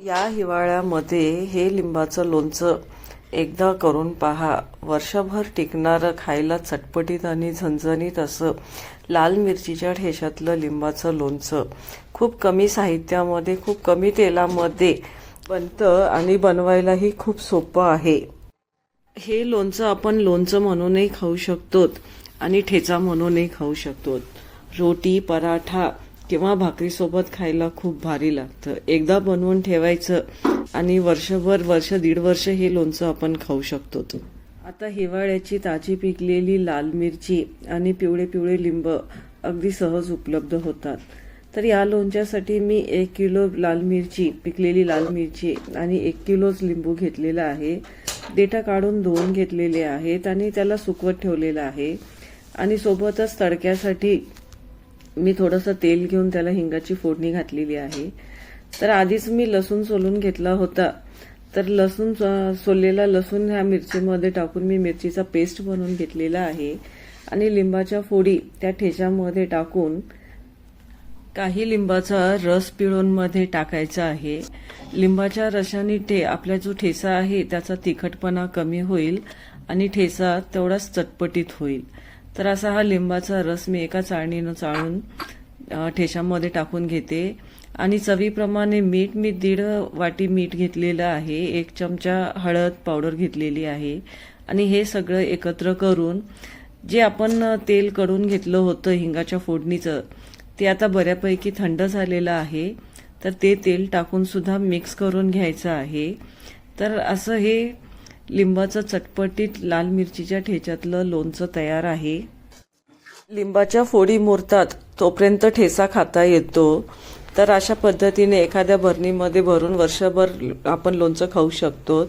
या हिवाळ्यामध्ये हे लिंबाचं लोणचं एकदा करून पहा. वर्षभर टिकणारं खायला चटपटीत आणि झणझणीत असं लाल मिरचीच्या ठेशातलं लिंबाचं लोणचं. खूप कमी साहित्यामध्ये खूप कमी तेलामध्ये बनतं आणि बनवायलाही खूप सोपं आहे. हे लोणचं आपण लोणचं म्हणूनही खाऊ शकतो आणि ठेचा म्हणूनही खाऊ शकतो रोटी पराठा किंवा भाकरीसोबत खायला खूप भारी लागतं. एकदा बनवून ठेवायचं आणि वर्षभर वर्ष दीड वर्ष हे लोणचं आपण खाऊ शकतो तो. आता हिवाळ्याची ताजी पिकलेली लाल मिरची आणि पिवळे पिवळे लिंब अगदी सहज उपलब्ध होतात. तर या लोणच्यासाठी मी एक किलो लाल मिरची पिकलेली लाल मिरची आणि एक किलोच लिंबू घेतलेला आहे. देठा काढून धुवून घेतलेले आहेत आणि त्याला सुकवत ठेवलेलं आहे. आणि सोबतच तडक्यासाठी मी थोडंसं तेल घेऊन त्याला हिंगाची फोडणी घातलेली आहे. तर आधीच मी लसूण सोलून घेतला होता. तर लसूण सोललेला लसूण ह्या मिरचीमध्ये टाकून मी मिरचीचा पेस्ट बनवून घेतलेला आहे. आणि लिंबाच्या फोडी त्या ठेच्यामध्ये टाकून काही लिंबाचा रस पिळूनमध्ये टाकायचा आहे. लिंबाच्या रसाने ठे आपला जो ठेसा आहे त्याचा तिखटपणा कमी होईल आणि ठेसा तेवढाच चटपटीत होईल. तर असा हा लिंबाचा रस मी एका चाळणीनं चाळून ठेशामध्ये टाकून घेते. आणि चवीप्रमाणे मीठ मी दीड वाटी मीठ घेतलेलं आहे. एक चमचा हळद पावडर घेतलेली आहे. आणि हे सगळं एकत्र करून जे आपण तेल कडून घेतलं होतं हिंगाच्या फोडणीचं ते आता बऱ्यापैकी थंड झालेलं आहे. तर ते तेल टाकून सुद्धा मिक्स करून घ्यायचं आहे. तर असं हे लिंबाचं चटपटीत लाल मिरचीच्या ठेच्यातलं लोणचं तयार आहे. लिंबाच्या फोडी मुरतात तोपर्यंत ठेसा खाता येतो. तर अशा पद्धतीने एखाद्या भरणीमध्ये भरून वर्षभर आपण लोणचं खाऊ शकतो.